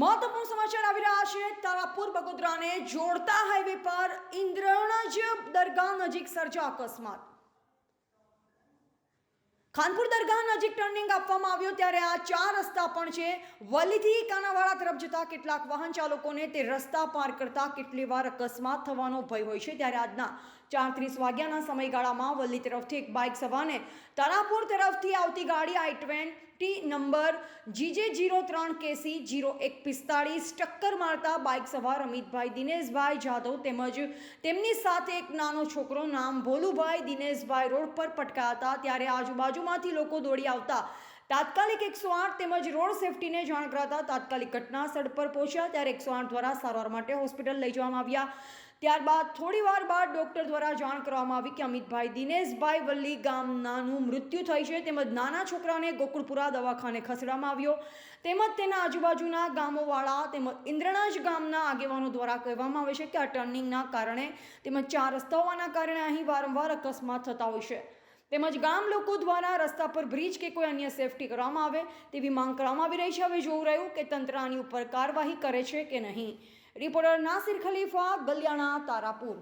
મહત્વપૂર્ણ સમાચાર આવી રહ્યા છે. તારાપુર, બગોદરાને જોડતા હાઈવે પર ઇન્દ્રણજ દરગાહ નજીક સર્જા અકસ્માત. ખાનપુર દરગાહ નજીક ટર્નિંગ આપવામાં આવ્યો ત્યારે આ ચાર રસ્તા પણ છે. વલીથી કાનાવાડા તરફ જતા કેટલાક વાહન ચાલકોને તે રસ્તા પાર કરતા કેટલી વાર અકસ્માત થવાનો ભય હોય છે. ત્યારે આજના ચાર ત્રીસ વાગ્યાના સમયગાળામાં વલ્લી તરફથી એક બાઇક સવારને તારાપુર તરફથી આવતી ગાડી i twenty number GJ zero ત્રણ કેસી જીરો એક પિસ્તાળીસ ટક્કર મારતા બાઇક સવાર અમિતભાઈ દિનેશભાઈ જાદવ તેમજ તેમની સાથે એક નાનો છોકરો નામ ભોલુભાઈ દિનેશભાઈ રોડ પર પટકાયા ત્યારે આજુબાજુમાંથી લોકો દોડી આવતા. તાત્કાલિક એકસો આઠ તેમજ રોડ સેફટીને જાણ કરાતા તાત્કાલિક ઘટના સ્થળ પર પહોંચ્યા ત્યારે એકસો આઠ દ્વારા સારવાર માટે હોસ્પિટલ લઈ જવામાં આવ્યા. ત્યારબાદ થોડી વાર બાદ ડૉક્ટર દ્વારા જાણ કરવામાં આવી કે અમિતભાઈ દિનેશભાઈ વલ્લી ગામનાનું મૃત્યુ થઈ છે. તેમજ નાના છોકરાને ગોકુળપુરા દવાખાને ખસેડવામાં આવ્યો. તેમજ તેના આજુબાજુના ગામોવાળા તેમજ ઇન્દ્રણાજ ગામના આગેવાનો દ્વારા કહેવામાં આવે છે કે આ ટર્નિંગના કારણે તેમજ ચાર રસ્તા હોવાના કારણે અહીં વારંવાર અકસ્માત થતા હોય છે. તેમજ ગામ લોકો દ્વારા રસ્તા પર બ્રિજ કે કોઈ અન્ય સેફટી કરવામાં આવે તેવી માંગ કરવામાં આવી રહી છે. હવે જોવું રહ્યું કે તંત્ર આની ઉપર કાર્યવાહી કરે છે કે નહીં. રિપોર્ટર નાસિર ખલીફા, ગલિયાણા, તારાપુર.